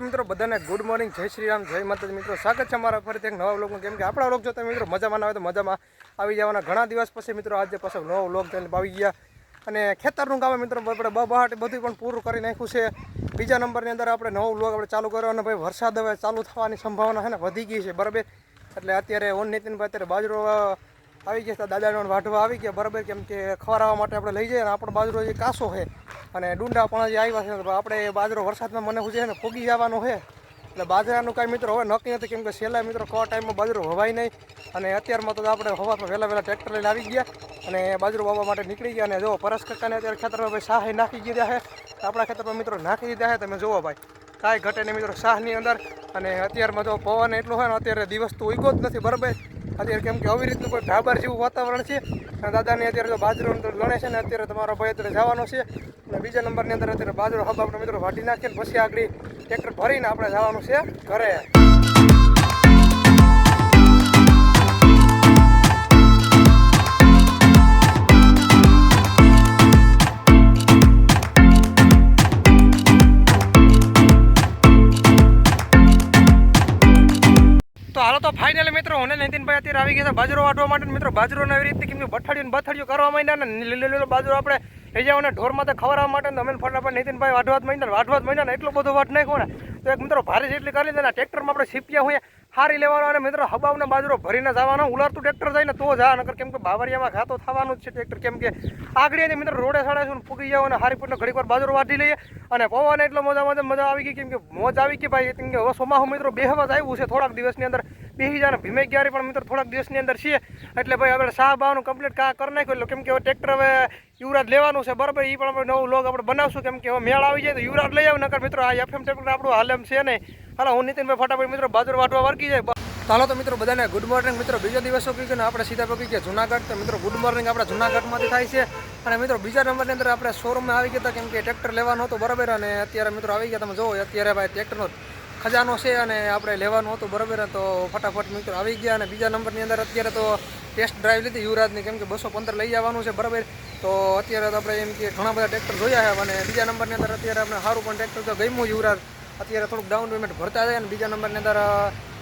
મિત્રો, બધાને good morning જય શ્રી રામ, જય માતાજી. મિત્રો, સ્વાગત છે અમારા ફરીથી એક નવા વ્લોગમાં. કેમ કે આપણા વ્લોગ જોતા મિત્રો મજામાં ના આવે તો મજામાં આવી જવાના. ઘણા દિવસ પછી મિત્રો, આજે પાછો નવો વ્લોગ થઈને આવી ગયા. અને ખેતરનું કામ મિત્રો આપણે બહાટ બધું પણ પૂરું કરી નાખ્યું છે. બીજા નંબરની અંદર આપણે નવો વ્લોગ આપણે ચાલુ કર્યો અને ભાઈ વરસાદ હવે ચાલુ થવાની સંભાવના છે ને વધી ગઈ છે, બરાબર? એટલે અત્યારે ઓન નીતિનભાઈ અત્યારે બાજરો આવી ગયા દાદાનો વાઢવા આવી ગયા, બરાબર? કેમ કે ખવડાવવા માટે આપણે લઈ જઈએ અને આપણો બાજરો જે કાસો છે. અને ડુંડા પણ જે આવ્યા છે આપણે બાજરો વરસાદમાં મને શું છે ને ફૂગી જવાનું છે. એટલે બાજરાનું કાંઈ મિત્રો હવે નક્કી નથી, કેમ કે છેલ્લા મિત્રો કવા ટાઈમમાં બાજરો હવાય નહીં. અને અત્યારમાં તો આપણે હવામાં વહેલા વહેલા ટ્રેક્ટર લઈને આવી ગયા અને બાજરો વાવવા માટે નીકળી ગયા અને જો પરસ કાકાને અત્યારે ખેતરમાં ભાઈ શાહે નાખી દીધા છે. આપણા ખેતરમાં મિત્રો નાખી દીધા છે, તમે જુઓ ભાઈ. કાંઈ ઘટે નહીં મિત્રો શાહની અંદર. અને અત્યારમાં જો પવન એટલો હોય ને, અત્યારે દિવસ તો ઉગ્યો જ નથી, બરાબર? અત્યારે કેમ કે આવી રીતનું કોઈ ઢાબર જેવું વાતાવરણ છે. અને દાદાને અત્યારે જો બાજરો લણે છે ને અત્યારે તમારો ભાઈ અત્યારે જવાનો છે. અને બીજા નંબરની અંદર અત્યારે બાજરો હબ આપણે મિત્રો વાટી નાખીએ પછી આગળ ટ્રેક્ટર ભરીને આપણે જવાનું છે ઘરે. હું ને નીતિનભાઈ અત્યારે આવી ગયા છે બાજરો વાટવા માટે. મિત્રો બાજરો એવી રીતે કેમ કે બઠાડીને બથાડીઓ કરવા માંડ્યા ને લીલો લીલો બાજરો આપણે લઈ ઢોરમાં તો ખવડાવવા માટે અમે ફટાફટ નીતિનભાઈ વાઢવા જ માંડ્યા ને વાઢવા જ માંડ્યા એટલો બધો વાટ નાખ્યો ને. તો એક મિત્રો ભારે જેટલી કરી લીધા ટ્રેક્ટરમાં આપણે સીપિયા હોય હારી લેવાનો અને મિત્રો હબાવને બાજરો ભરીને જવાનો. ઉલારતું ટ્રેક્ટર જાય ને તો જા નકર કેમ કે બાવરિયામાં ઘાતો થવાનું જ છે ટ્રેક્ટર. કેમ કે આગળ એની મિત્રો રોડે સાડા છું ફૂગી જાવ અને હારી પૂરનો ઘડીક વાર બાજરો વાટી લઈએ. અને પવન એટલો મજા મજા મજા આવી ગઈ. કેમ કે મોજ આવી ગઈ ભાઈ. કેમ કે હવે સોમાહુ મિત્રો બેહવા જ આવ્યું છે થોડાક દિવસની અંદર. બેસી જાય ભીમે ક્યારે પણ મિત્રો થોડાક દિવસની અંદર છીએ. એટલે ભાઈ આપણે શાહ બાવાનું કમ્પ્લીટ કા કરી નાખ્યું? એટલે કેમ કે હવે ટ્રેક્ટર હવે યુવરાજ લેવાનું છે, બરાબર? એ પણ આપણે નવું લોગ આપણે બનાવશું. કેમ કે હવે મેળ આવી જાય તો યુવરાજ લઈ આવે, નકર મિત્રો આ એફએમ ટ્રેક્ટર આપણું હાલ છે નહીં. હાલો, હું નીતિનભાઈ ફટાફટ મિત્રો બાજુ વાટવા વર્ગી જાય. ચાલો તો મિત્રો બધાને ગુડ મોર્નિંગ મિત્રો બીજો દિવસ કહી ગયો આપણે સીધા પગી ગયા જુનાગઢ. તો મિત્રો ગુડ મોર્નિંગ આપણે જુનાગઢમાંથી થાય છે. અને મિત્રો બીજા નંબરની અંદર આપણે શોરૂમમાં આવી ગયા હતા, કેમ કે ટ્રેક્ટર લેવાનું હતું, બરાબર? અને અત્યારે મિત્રો આવી ગયા, તમે જોવો, અત્યારે ભાઈ ટ્રેક્ટરનો ખજાનો છે અને આપણે લેવાનું હતું બરાબર તો ફટાફટ મિત્રો આવી ગયા અને બીજા નંબરની અંદર અત્યારે તો ટેસ્ટ ડ્રાઈવ લીધી યુવરાજની, કેમ કે બસો પંદર લઈ જવાનું છે, બરાબર? તો અત્યારે તો આપણે એમ કે ઘણા બધા ટ્રેક્ટર જોયા છે અને બીજા નંબરની અંદર અત્યારે આપણે સારું પણ ટ્રેક્ટર તો ગમ્યું યુવરાજ. અત્યારે થોડુંક ડાઉન પેમેન્ટ ભરતા જાય અને બીજા નંબરની અંદર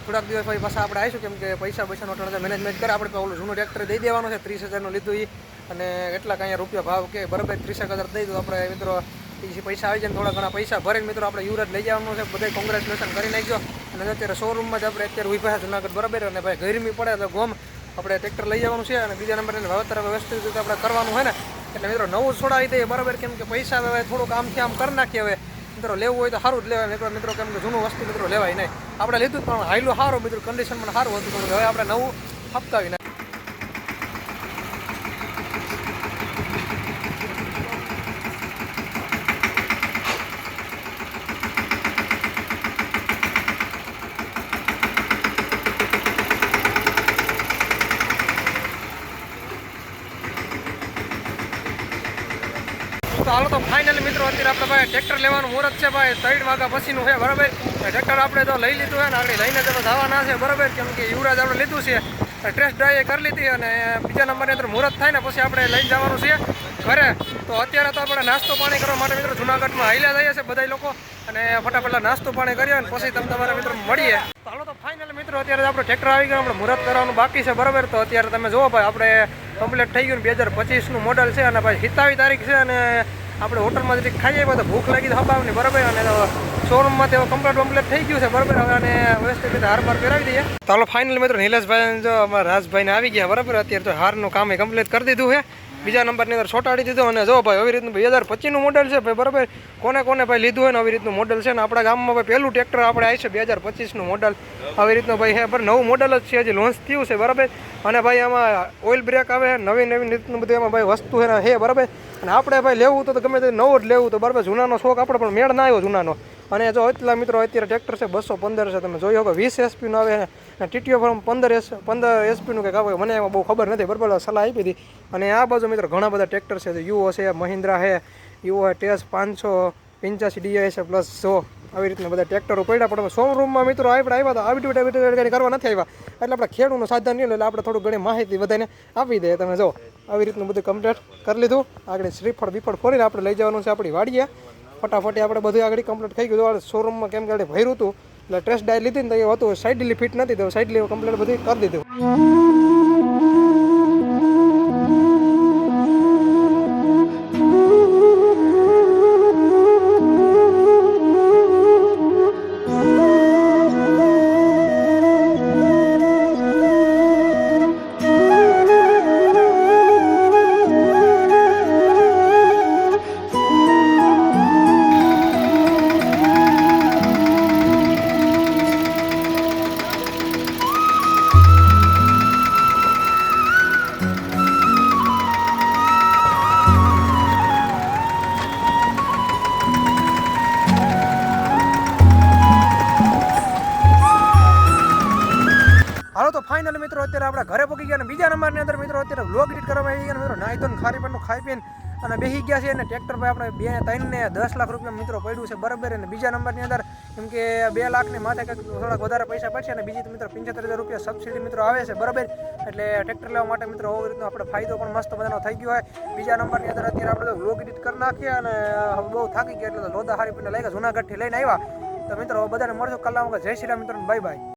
થોડાક દિવસ પછી પાછા આપણે આવીશું, કેમ કે પૈસા પૈસાનો ટણ મેનેજમેન્ટ કરે, આપણે પેલું જૂનું ટ્રેક્ટર દઈ દેવાનું છે, ત્રીસ હજારનું લીધું એ અને એટલા કાંઈ રૂપિયા ભાવ કે બરાબર, ત્રીસેક હજાર દઈ દો આપણે મિત્રો એ પૈસા આવી જાય થોડા ઘણા પૈસા ભરીને મિત્રો આપણે યુવરાજ લઈ જવાનું છે. બધા કોંગ્રેચ્યુલેશન કરી નાખજો. અને અત્યારે શોરૂમમાં જ આપણે અત્યારે ઊભા જુનાગઢ બરાબર અને ભાઈ ગરમી પડે તો ગોમ આપણે ટ્રેક્ટર લઈ જવાનું છે અને બીજા નંબરની વાવેતર વ્યવસ્થિત રીતે આપણે કરવાનું હોય ને. એટલે મિત્રો નવું છોડાવી દઈએ બરાબર કેમ કે પૈસા હવે થોડુંક આમથી આમ કરી નાખીએ હવે. મિત્રો લેવું હોય તો સારું જ લેવાય. મિત્રો મિત્રો કેમ કે જૂનું વસ્તુ મિત્રો લેવાય નહીં. આપણે લીધું પણ હાઈલું સારું, મિત્રો કન્ડિશન પણ સારું હતું. હવે આપણે નવું હપ્તાવી તો હાલો તો ફાઇનલ મિત્રો, અત્યારે આપણે ભાઈ ટ્રેક્ટર લેવાનું મુહૂર્ત છે ભાઈ. ત્રણ વાગ્યા પછીનું છે, બરાબર? ટ્રેક્ટર આપણે તો લઈ લીધું છે ને આપણે લઈને તો જવાના છે, બરાબર? કેમ કે યુવરાજ આપણે લીધું છે ટ્રેસ્ટ ડ્રાઈવ કરી લીધી અને બીજા નંબરની અંદર મુહૂર્ત થાય ને, પછી આપણે લઈને જવાનું છે ઘરે. તો અત્યારે તો આપણે નાસ્તો પાણી કરવા માટે મિત્રો જુનાગઢમાં હાલ્યા જઈએ છે બધા લોકો. અને ફટાફટ નાસ્તો પાણી કરીએ અને પછી તમે તમારા મિત્રો મળીએ. હાલો તો ફાઇનલ મિત્રો, અત્યારે આપણે ટ્રેક્ટર આવી ગયો, આપણે મુહૂર્ત કરવાનું બાકી છે, બરાબર? તો અત્યારે તમે જુઓ ભાઈ, આપણે કમ્પ્લીટ થઈ ગયું બે હજાર પચીસનું મોડલ છે અને ભાઈ સિત્તાવીસ તારીખ છે અને આપણે હોટલમાં જરીક ખાઈએ તો ભૂખ લાગી તો હબાવની, બરાબર? અને શોરૂમમાં તેઓ કમ્પ્લેટ કમ્પ્લેટ થઈ ગયું છે, બરાબર? હવે અને વ્યવસ્થિત રીતે હાર બાર કરાવી દઈએ. ચાલો ફાઇનલ મિત્રો, નિલેશભાઈ જો અમારા રાજભાઈને આવી ગયા, બરાબર? અત્યારે તો હારનું કામ એ કમ્પ્લીટ કરી દીધું છે. બીજા નંબરની અંદર છોટાડી દીધો અને જો ભાઈ આવી રીતનું બે હજાર પચીસનું મોડલ છે ભાઈ બરાબર? કોને કોને ભાઈ લીધું હોય ને આવી રીતનું મોડલ છે ને આપણા ગામમાં ભાઈ પહેલું ટ્રેક્ટર આપણે આવી છે બે હજાર પચીસનું મોડલ આવી રીતનું ભાઈ હે, પણ નવું મોડલ જ છે, હજી લોન્ચ થયું છે, બરાબર? અને ભાઈ આમાં ઓઇલ બ્રેક આવે નવી નવી રીતનું બધું એમાં ભાઈ વસ્તુ છે હે, બરાબર? અને આપણે ભાઈ લેવું તો ગમે તે નવું જ લેવું તો બરાબર, જૂનાનો શોખ આપણે, પણ મેળ ના આવ્યો જૂનાનો. અને જો એટલા મિત્રો અત્યારે ટ્રેક્ટર છે, બસો પંદર છે, તમે જોઈ શકો, વીસ એસપીનું આવે અને ટીટીઓ ફોર્મ પંદર એસ પંદર એસપીનું કંઈક આવે, મને એમાં બહુ ખબર નથી, બરાબર સલાહ આપી હતી. અને આ બાજુ મિત્રો ઘણા બધા ટ્રેક્ટર છે યુઓ છે, મહિન્દ્રા છે, યુઓ ટેસ પાંચસો, પંચ્યાસી ડીઆઈ છે, પ્લસ સો આવી રીતના બધા ટ્રેક્ટરો પડ્યા, પણ શોરૂમમાં મિત્રો આપણે આવ્યા હતા આવી એડવર્ટાઇઝ કરવા નથી આવ્યા. એટલે આપણે ખેડૂતનું સાધન નહીં એટલે આપણે થોડું ઘણી માહિતી બધાને આપી દઈએ. તમે જો, આવી રીતનું બધું કમ્પ્લીટ કરી લીધું. આગળ શ્રીફળ બીફળ ખોલીને આપણે લઈ જવાનું છે, આપણી વાડીએ. ફટાફટી આપણે બધું આગળ કમ્પ્લીટ થઈ ગયું. શોરૂમમાં કેમ કે ભર્યું હતું, એટલે ટેસ્ટ ડાય લીધી ને તો એ હતું સાઈડલી ફિટ નથી તો સાઈડલી કમ્પ્લીટ બધું કરી દીધું. હાલો તો ફાઇનલ મિત્રો, અત્યારે આપણે ઘરે પહોંચી ગયા અને બીજા નંબરની અંદર મિત્રો, અત્યારે વ્લોગ એડિટ કરવામાં આવી ગયા મિત્રો. નાઈ તો ખારી પણ ખાઈ પીને અને બેસી ગયા છે અને ટ્રેક્ટર પર આપણે બે, ત્રણ ને દસ લાખ રૂપિયા મિત્રો પડ્યું છે બરાબર. અને બીજા નંબરની અંદર કેમ કે બે લાખની માથે કંઈક થોડાક વધારે પૈસા પડશે અને બીજી મિત્રો પંચોતેર હજાર રૂપિયા સબસિડી મિત્રો આવે છે બરાબર. એટલે ટ્રેક્ટર લેવા માટે મિત્રો આવી રીતનો આપણે ફાયદો પણ મસ્ત બધાનો થઈ ગયો હોય. બીજા નંબરની અંદર અત્યારે આપણે વ્લોગ એડિટ કરી નાખીએ અને બહુ થાકી ગયા એટલે લોધા હારી પીને લઈ ગયા, જુનાગઢથી લઈને આવ્યા. તો મિત્રો બધાને મળજો કલાક જય શ્રી રામ મિત્રો બાય બાય